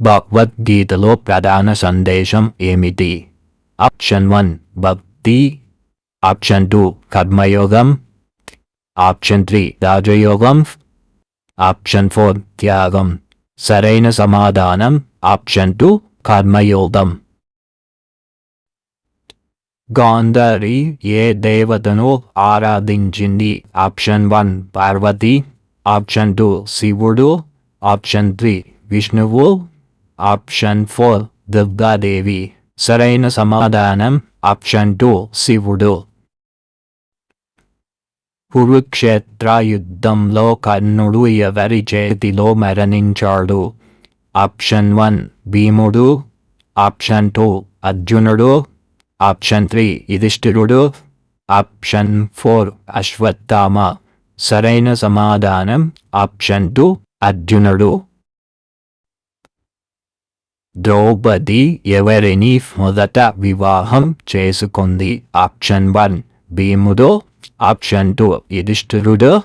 భగవద్గీతలో ప్రధాన సందేశం ఏమిటి? ఆప్షన్ వన్ భక్తి. ఆప్షన్ టూ కర్మయోగం. ఆప్షన్ త్రీ రాజయోగం. ఆప్షన్ ఫోర్ త్యాగం. సరైన సమాధానం ఆప్షన్ టూ కర్మయోగం. గాంధారి ఏ దేవతను ఆరాధించింది? Option one Parvati. Option two శివుడు. ఆప్షన్ త్రీ విష్ణువు. Option four Durgadevi. సరైన సమాధానం ఆప్షన్ టూ శివుడు. కురుక్షేత్ర యుద్ధంలో కర్ణుడు ఎవరి చేతిలో మరణించాడు? ఆప్షన్ వన్ భీముడు. ఆప్షన్ టూ అర్జునుడు. ఆప్షన్ త్రీ యుధిష్ఠిరుడు. Option four Ashwatthama. సరైన సమాధానం ఆప్షన్ టూ అర్జునుడు. ద్రౌపది ఎవరిని మొదట వివాహం చేసుకుంది? ఆప్షన్ వన్ భీముడు. ఆప్షన్ టూ యుధిష్ఠిరుడు.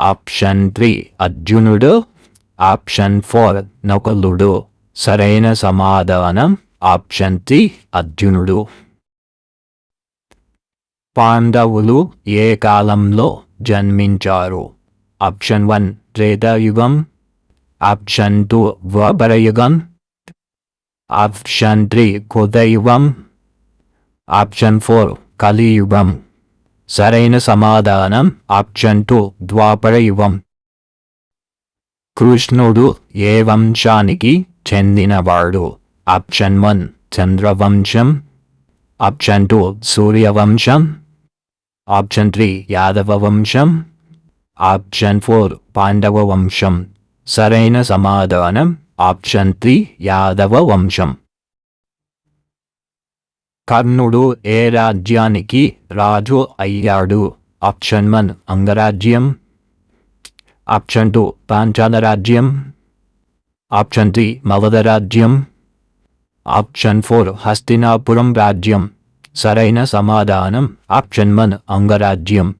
ఆప్షన్ త్రీ అర్జునుడు. ఆప్షన్ ఫోర్ నకులుడు. సరైన సమాధానం ఆప్షన్ త్రీ అర్జునుడు. పాండవులు ఏ కాలంలో జన్మించారు? ఆప్షన్ వన్ త్రేతాయుగం. ఆప్షన్ టూ ద్వాపరయుగం. ఆప్షన్ త్రీ కుదైవం. ఆప్షన్ ఫోర్ కలియుగం. సరైన సమాధానం ఆప్షన్ టూ ద్వాపరయుగం కృష్ణుడు ఏ వంశానికి చెందినవాడు? ఆప్షన్ వన్ చంద్రవంశం. ఆప్షన్ టూ సూర్యవంశం. ఆప్షన్ త్రీ యాదవ వంశం ఆప్షన్ ఫోర్ పాండవ వంశం సరైన సమాధానం ఆప్షన్ త్రీ యాదవ వంశం. కర్ణుడు ఏ రాజ్యానికి రాజు అయ్యాడు? ఆప్షన్ వన్ అంగరాజ్యం. ఆప్షన్ టూ పాంచాల రాజ్యం. ఆప్షన్ త్రీ మగధ రాజ్యం. ఆప్షన్ ఫోర్ హస్తినాపురం రాజ్యం. సరైన సమాధానం ఆప్షన్ వన్ అంగరాజ్యం.